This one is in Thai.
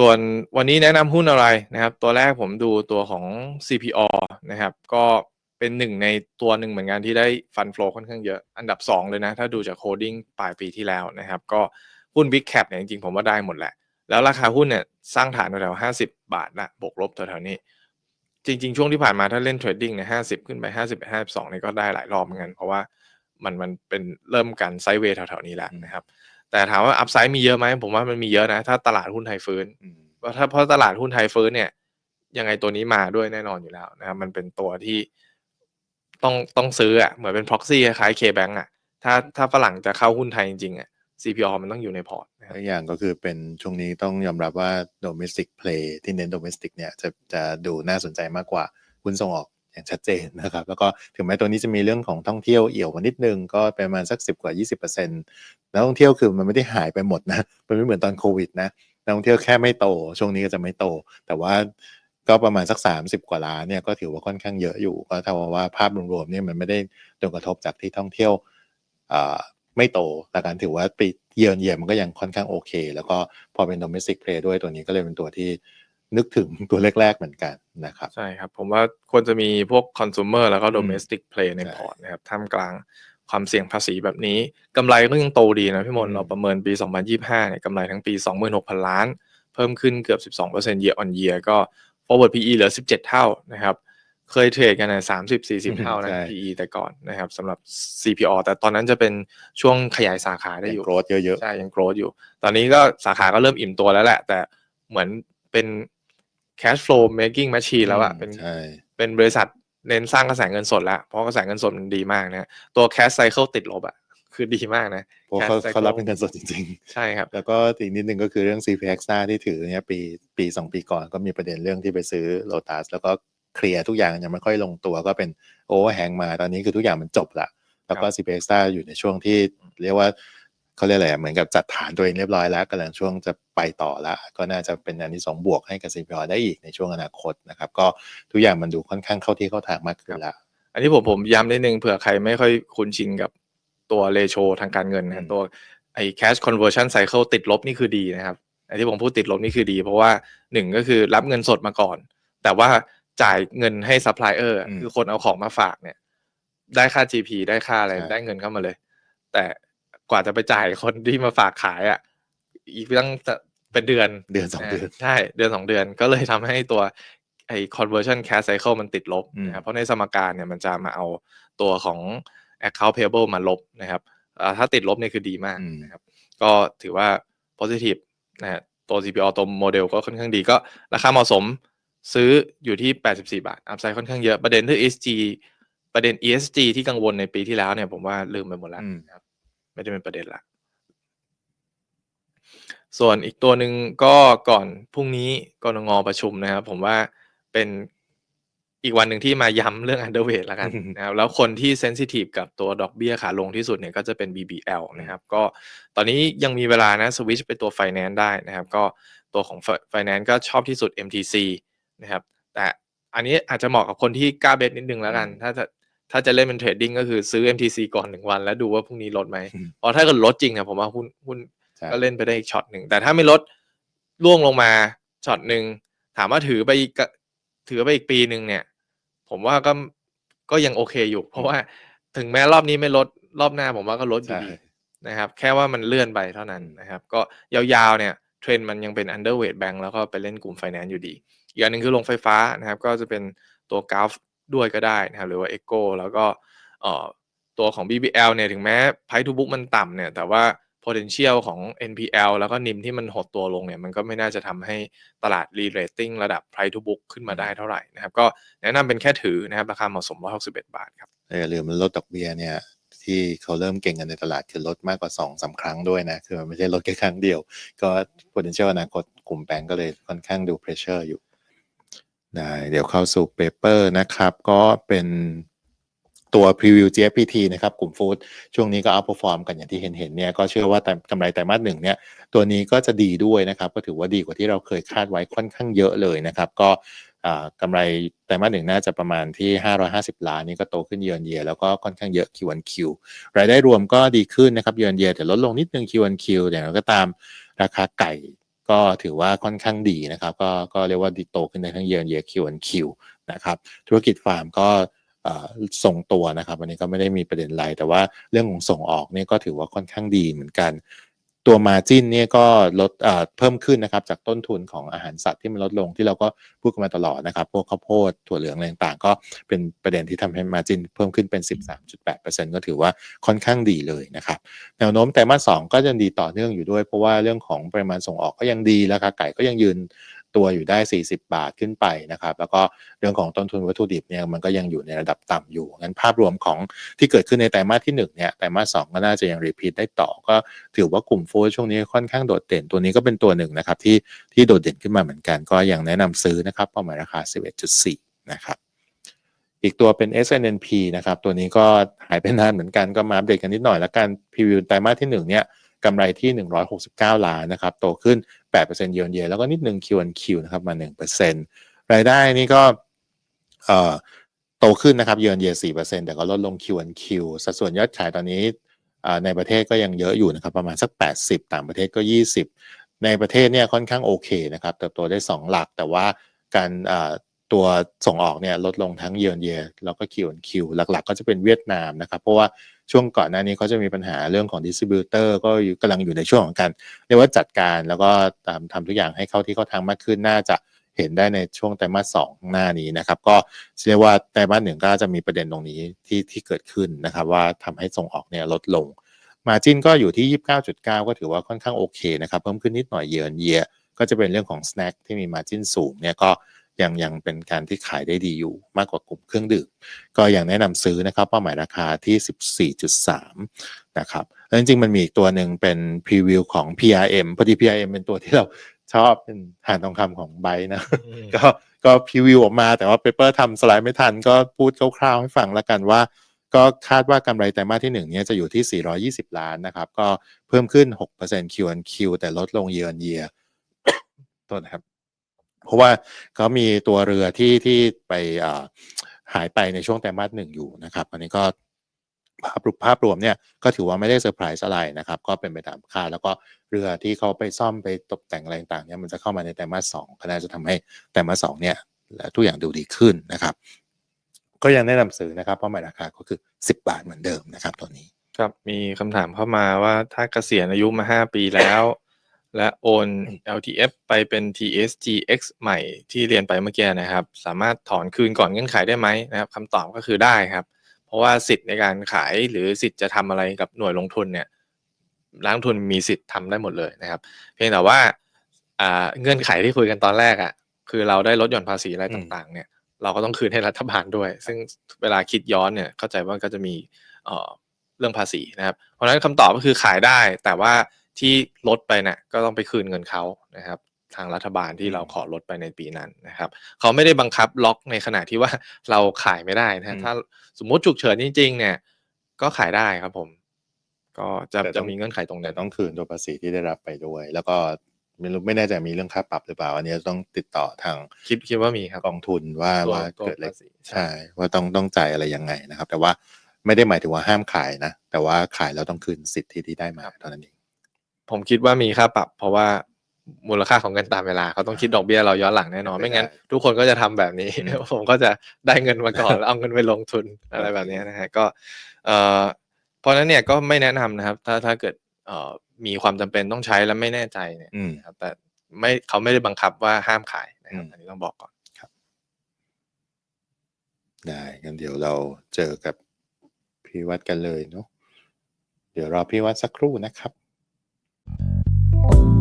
ส่วนวันนี้แนะนำหุ้นอะไรนะครับ ตัวแรกผมดูตัวของ CPO นะครับ ก็เป็นหนึ่งในตัวหนึ่งเหมือนกันที่ได้ฟัน flow ค่อนข้างเยอะ อันดับ 2 เลยนะ ถ้าดูจากโคดิ้งปลายปีที่แล้วนะครับ ก็หุ้น Big Cap เนี่ยจริงๆผมว่าได้หมดแหละ แล้วราคาหุ้นเนี่ยสร้างฐานแถวๆ50บาทละบวกลบแถวๆนี้ จริง ๆ ช่วงที่ผ่านมาถ้าเล่นเทรดดิ้งเนี่ย50ขึ้นไป50 52นี่ก็ได้หลายรอบเหมือนกันเพราะว่ามันมันเป็นเริ่มการไซด์เวย์แถวๆนี้แล้วนะครับ แต่ถามว่าอัพไซด์มีเยอะไหมผมว่ามันมีเยอะนะ ถ้าตลาดหุ้นไทยฟื้นอืมเพราะถ้าเพราะตลาดหุ้นไทยฟื้นเนี่ยยังไงตัวนี้มาด้วยแน่นอนอยู่แล้วนะครับมันเป็นตัวที่ต้องต้องซื้ออะเหมือนเป็น proxy คล้ายๆ K-Bank อะถ้าถ้าฝรั่งจะเข้าหุ้นไทยจริงๆอะ CPO มันต้องอยู่ในพอร์ตนะครับอีกอย่างก็คือเป็นช่วงนี้ต้องยอมรับว่า domestic play ที่เน้น domestic เนี่ยจะจะดูน่าสนใจมากกว่าหุ้นส่งออก อย่างชัดเจนนะครับ แล้วก็ถึงแม้ตัวนี้จะมีเรื่องของท่องเที่ยวเอี่ยวมานิดนึง ก็ประมาณสัก 10 กว่า 20%แล้วท่องเที่ยวคือมันไม่ได้หายไปหมดนะ มันไม่เหมือนตอนโควิดนะนักท่องเที่ยวแค่ไม่โต ช่วงนี้ก็จะไม่โต แต่ว่าก็ประมาณสัก 30 กว่าล้านเนี่ยก็ถือว่าค่อนข้างเยอะอยู่ ก็เท่ากับว่าภาพรวมๆเนี่ยมันไม่ได้โดนกระทบจากที่ท่องเที่ยวไม่โตแต่การถือว่าปีเยือนเยียมันก็ยังค่อนข้างโอเค แล้วก็พอเป็น domestic play ด้วยตัวนี้ก็เลยเป็นตัวที่ นึกถึงตัวแรก ๆ เหมือนกันนะครับใช่ครับ ผมว่าควรจะมีพวก consumer แล้วก็ domestic play ในใช่พอร์ตนะครับท่ามกลางความเสี่ยงภาษีแบบนี้กำไรก็ยังโตดีนะพี่มนอืมเราประเมินปี 2025เนี่ยกำไรทั้งปี 26,000 ล้าน เพิ่มขึ้นเกือบ 12% year on year ก็ forward PE เหลือ 17 เท่านะครับ เคยเทรดกันนะ30 40 เท่านะใช่ PE แต่ก่อนนะครับสำหรับ CPO แต่ตอนนั้นจะเป็นช่วงขยายสาขาได้อยู่โกรธเยอะใช่ยังโกรธอยู่ ตอนนี้ก็สาขาก็เริ่มอิ่มตัวแล้วแหละ แต่เหมือนเป็น cash flow making ๆ machine แล้วอะเป็นใช่เป็นบริษัทเน้นสร้างกระแสเงินสดแล้วเพราะกระแสเงินสดมันดีมากนะตัว cash cycle ติดลบอะคือดีมากนะเพราะเขา Cash cycle เขารับเป็นเงินสดจริงใช่ครับๆแล้วก็อีกนิดนึงก็คือเรื่อง CPX หน้าที่ถือเนี่ยปีปีสองปีก่อนก็มีประเด็นเรื่องที่ไปซื้อ Lotus แล้วก็เคลียร์ทุกอย่างยังไม่ค่อยลงตัวก็เป็นโอเวอร์แฮงมาตอนนี้คือทุกอย่างมันจบละแล้วก็ครับ CPX หน้าอยู่ในช่วงที่เรียกว่า เขาเรียกอะไรอะเหมือนกับจัดฐานตัวเองเรียบร้อยแล้วกำลังช่วงจะไปต่อละก็น่าจะเป็นอันที่สองบวกให้กับ CPO ได้อีกในช่วงอนาคตนะครับก็ทุกอย่างมันดูค่อนข้างเข้าที่เข้าทางมากขึ้นละอันนี้ผมผมย้ำนิดนึงเผื่อใครไม่ค่อยคุ้นชินกับตัวเรโชทางการเงินอืนะมตัวไอ้ cash conversion cycle ติดลบนี่คือดีนะครับไอ้ที่ผมพูดติดลบนี่คือดี เพราะว่าหนึ่งก็คือรับเงินสดมาก่อน แต่ว่าจ่ายเงินให้ซัพพลายเออร์คือคนเอาของมาฝากเนี่ย ได้ค่า GP ได้ค่าอะไร ได้เงินเข้ามาเลย แต่ กว่าจะไปจ่ายคนที่มาฝากขายอะ อีกตั้งจะเป็นเดือนเดือนสองเดือน ใช่เดือนสองเดือนก็เลยทำให้ตัวไอ้ conversion cash cycle มันติดลบอืมนะครับเพราะในสมการเนี่ยมันจะมาเอาตัวของ account payable มาลบนะครับอ่าถ้าติดลบเนี่ยคือดีมากอืมนะครับ ก็ถือว่า positive นะฮะตัว CPO ตัวโมเดลก็ค่อนข้างดีก็ราคาเหมาะสมซื้ออยู่ที่ 84 บาท อัพไซด์ค่อนข้างเยอะ ประเด็นที่ ESG ประเด็น ESG ที่กังวลในปีที่แล้วเนี่ยผมว่าลืมไปหมดแล้วอืมนะครับ ไม่ได้เป็นประเด็นละส่วนอีกตัวหนึ่งก็ก่อนพรุ่งนี้กรงงประชุมนะครับ ผมว่าเป็นอีกวันหนึ่งที่มาย้ำเรื่อง underweight แล้วกันนะครับแล้วคนที่ sensitive กับตัวดอกเบี้ยขาลงที่สุดเนี่ยก็จะเป็น BBL นะครับ ก็ตอนนี้ยังมีเวลานะสวิตช์ไปตัว finance ได้นะครับ ก็ตัวของ finance ก็ชอบที่สุด MTC นะครับ แต่อันนี้อาจจะเหมาะกับคนที่กล้าเบสนิดนึงแล้วกันอืมถ้าจะ ถ้าจะเล่นเป็นเทรดดิ้งก็คือซื้อ MTC ก่อนหนึ่งวัน แล้วดูว่าพรุ่งนี้ลดไหมอืมเพราะถ้าเกิดลดจริงเนี่ยผมว่าหุ้นหุ้นใช่ก็เล่นไปได้อีกช็อตหนึ่งแต่ถ้าไม่ลดล่วงลงมาช็อตหนึ่งถามว่าถือไปอีกกะถือไปอีกปีหนึ่งเนี่ย ผมว่าก็ก็ยังโอเคอยู่ เพราะว่าถึงแม้รอบนี้ไม่ลดรอบหน้าผมว่าก็ลดอยู่ใช่ดีนะครับ แค่ว่ามันเลื่อนไปเท่านั้นนะครับ ก็ยาวๆเนี่ยเทรนด์มันยังเป็น underweight bank แล้วก็ไปเล่นกลุ่ม finance อยู่ดี อีกอันหนึ่งคือลงไฟฟ้านะครับ ก็จะเป็นตัวกราฟ ด้วยก็ได้นะครับหรือว่า Echo แล้วก็ตัวของ BBL เนี่ยถึงแม้ price to book มันต่ำเนี่ยแต่ว่า potential ของ NPL แล้วก็นิมที่มันหดตัวลงเนี่ยมันก็ไม่น่าจะทำให้ตลาด re-rating ระดับ price to book ขึ้นมาได้เท่าไหร่นะครับ ก็แนะนำเป็นแค่ถือนะครับ ราคาเหมาะสม 161 บาทครับอย่าลืมมันลดดอกเบี้ยเนี่ยที่เขาเริ่มเก่งกันในตลาดคือลดมากกว่าสองสาครั้งด้วยนะ คือมันไม่ใช่ลดแค่ครั้งเดียว ก็ potential อนาคตกลุ่มแบงก์ก็เลยค่อนข้างดู pressure อยู่ ได้เดี๋ยวเข้าสู่เปเปอร์นะครับ ก็เป็นตัว preview GPT นะครับ กลุ่มฟู้ดช่วงนี้ก็ outperform กันอย่างที่เห็นเห็นเนี่ยก็เชื่อว่าแต่กำไรไตรมาสหนึ่งเนี่ยตัวนี้ก็จะดีด้วยนะครับ ก็ถือว่าดีกว่าที่เราเคยคาดไว้ค่อนข้างเยอะเลยนะครับ ก็กำไรไตรมาสหนึ่งน่าจะประมาณที่ 550 ล้านนี่ก็โตขึ้นเยือนเยียแล้วก็ค่อนข้างเยอะ Q1Q รายได้รวมก็ดีขึ้นนะครับเยือนเยียแต่ลดลงนิดนึง Q1Q แต่อย่างไรก็ตามราคาไก่ ก็ถือว่าค่อนข้างดีนะครับ ก็ก็เรียกว่าดีโตขึ้นในทั้งเยียร์เยียคิวอันคิวนะครับ ธุรกิจฟาร์มก็ส่งตัวนะครับ อันนี้ก็ไม่ได้มีประเด็นอะไรแต่ว่าเรื่องของส่งออกเนี่ยก็ถือว่าค่อนข้างดีเหมือนกัน ตัวมาจินเนี่ยก็ลดเพิ่มขึ้นนะครับจากต้นทุนของอาหารสัตว์ที่มันลดลงที่เราก็พูดกันมาตลอดนะครับ พวกข้าวโพดถั่วเหลืองอะไรต่างๆ ก็เป็นประเด็นที่ทำให้มาจินเพิ่มขึ้นเป็น 13.8%ก็ถือว่าค่อนข้างดีเลยนะครับแนวโน้มไตรมาสสองก็ยังดีต่อเนื่องอยู่ด้วย เพราะว่าเรื่องของปริมาณส่งออกก็ยังดีราคาไก่ก็ยังยืน ตัวอยู่ได้ 40 บาทขึ้นไปนะครับ แล้วก็เรื่องของต้นทุนวัตถุดิบเนี่ยมันก็ยังอยู่ในระดับต่ำอยู่งั้นภาพรวมของที่เกิดขึ้นในไตรมาสที่1เนี่ยไตรมาสสองก็น่าจะยังรีพีทได้ต่อ ก็ถือว่ากลุ่มโฟร์ช่วงนี้ค่อนข้างโดดเด่นตัวนี้ก็เป็นตัวหนึ่งนะครับที่ที่โดดเด่นขึ้นมาเหมือนกัน ก็ยังแนะนำซื้อนะครับเป้าหมายราคา 11.4 นะครับอีกตัวเป็น SNNP นะครับ ตัวนี้ก็หายไปนานเหมือนกันก็มาอัปเดตกันนิดหน่อยแล้วกันพรีวิวไตรมาสที่1เนี่ยกำไรที่ 169 ล้านนะครับ โตขึ้น 8%เยนเยแล้วก็นิดหนึ่ง Q1Q นะครับมา 1%รายได้นี่ก็เอ่อโตขึ้นนะครับเยนเย4%แต่ก็ลดลง Q1Q สัดส่วนยอดขายตอนนี้ในประเทศก็ยังเยอะอยู่นะครับประมาณสัก 80 ต่างประเทศก็ 20 ในประเทศเนี่ยค่อนข้างโอเคนะครับเติบโตได้ 2 หลัก แต่ว่าการตัวส่งออกเนี่ยลดลงทั้งเยนเยแล้วก็ Q1Q หลักๆ ก็จะเป็นเวียดนามนะครับ เพราะว่า ช่วงก่อนหน้านี้เขาจะมีปัญหาเรื่องของดิสติบิวเตอร์ก็อยู่กำลังอยู่ในช่วงของการเรียกว่าจัดการแล้วก็ตามทำทุกอย่างให้เข้าที่เข้าทางมากขึ้นน่าจะเห็นได้ในช่วงไตรมาสสองหน้านี้นะครับ ก็เรียกว่าไตรมาสหนึ่งก็จะมีประเด็นตรงนี้ที่ที่เกิดขึ้นนะครับ ว่าทำให้ส่งออกเนี่ยลดลง มาจินก็อยู่ที่ 29.9 ก็ถือว่าค่อนข้างโอเคนะครับ เพิ่มขึ้นนิดหน่อยเยือนเยียก็จะเป็นเรื่องของสแน็คที่มีมาจินสูงเนี่ยก็ ยังยังเป็นการที่ขายได้ดีอยู่มากกว่ากลุ่มเครื่องดื่มก็ยังแนะนำซื้อนะครับเป้าหมายราคาที่ 14.3 นะครับแล้วจริงๆมันมีอีกตัวหนึ่งเป็นพรีวิวของ PRM พอดี PRM เป็นตัวที่เราชอบเป็นหานทองคำของไบนะ ก็ก็พรีวิวออกมาแต่ว่าเปเปอร์ทำสไลด์ไม่ทัน ก็พูดคร่าวๆให้ฟังแล้วกันว่า ก็คาดว่ากำไรไตรมาสที่ 1 เนี่ยจะอยู่ที่ 420 ล้านนะครับ ก็เพิ่มขึ้น 6% Q on Q แต่ลดลง year on year ตัวนะครับ เพราะว่าเขามีตัวเรือที่ที่ไปหายไปในช่วงไตรมาสหนึ่งอยู่นะครับ อันนี้ก็ภาพรวมภาพรวมเนี่ยก็ถือว่าไม่ได้เซอร์ไพรส์อะไรนะครับ ก็เป็นไปตามคาดแล้วก็เรือที่เขาไปซ่อมไปตกแต่งอะไรต่างเนี่ยมันจะเข้ามาในไตรมาสสองก็น่าจะทำให้ไตรมาสสองเนี่ยทุกอย่างดูดีขึ้นนะครับ ก็ยังแนะนำซื้อนะครับเป้าหมายราคาก็คือ 10 บาทเหมือนเดิมนะครับตัวนี้ ครับมีคำถามเข้ามาว่าถ้าเกษียณอายุมา 5 ปีแล้ว และโอน LTF ไปเป็น TSGX ใหม่ที่เรียนไปเมื่อกี้นะครับ สามารถถอนคืนก่อนเงื่อนไขได้ไหมนะครับคำตอบก็คือได้ครับ เพราะว่าสิทธิ์ในการขายหรือสิทธิ์จะทำอะไรกับหน่วยลงทุนเนี่ยนักลงทุนมีสิทธิ์ทำได้หมดเลยนะครับ เพียงแต่ว่าอ่าเงื่อนไขที่คุยกันตอนแรกอะคือเราได้ลดหย่อนภาษีอะไรอืมต่าง ๆ เนี่ย เราก็ต้องคืนให้รัฐบาลด้วย ซึ่งเวลาคิดย้อนเนี่ยเข้าใจว่าก็จะมีเอ่อเรื่องภาษีนะครับ เพราะฉะนั้นคำตอบก็คือขายได้แต่ว่า ที่ลดไปเนี่ยก็ต้องไปคืนเงินเขานะครับทางรัฐบาลที่เราขอลดไปในปีนั้นนะครับเขาไม่ได้บังคับล็อกในขณะที่ว่าเราขายไม่ได้นะอืฮะมถ้าสมมุติฉุกเฉินจริง ๆ เนี่ย ก็ขายได้ครับผม ก็จะแต่ต้จะองมีเงื่อนไขตรงแต่นั้นต้องคืนตัวภาษีที่ได้รับไปด้วย แล้วก็ไม่รู้ไม่แน่ใจมีเรื่องค่าปรับหรือเปล่า อันนี้ต้องติดต่อทางคิดคิดว่ามีครับกองทุนว่าตัวว่าตัวเกิดอะไรภาษีใช่ ว่าต้องต้องจ่ายอะไรยังไงนะครับ แต่ว่าไม่ได้หมายถึงว่าห้ามขายนะแต่ว่าขายแล้วต้องคืนสิทธิที่ได้มาเท่านั้นเอง ผมคิดว่ามีค่าปรับ เพราะว่ามูลค่าของเงินตามเวลาเขาต้องคิดดอกเบี้ยเราย้อนหลังแน่นอน ไม่ไม่งั้นได้ทุกคนก็จะทำแบบนี้อืมผมก็จะได้เงินมาก่อนแล้วเอาเงินไปลงทุนอะไรโอเคแบบนี้นะฮะก็เอ่อเพราะฉะนั้นเนี่ยก็ไม่แนะนำนะครับ ถ้าถ้าเกิดเอ่อมีความจำเป็นต้องใช้แล้วไม่แน่ใจเนี่ยอืมนะครับแต่ไม่เขาไม่ได้บังคับว่าห้ามขายนะครับอืมอันนี้ต้องบอกก่อนได้งั้นเดี๋ยวเราเจอกับพี่วัดกันเลยเนาะเดี๋ยวรอพี่วัดสักครู่นะครับ thank you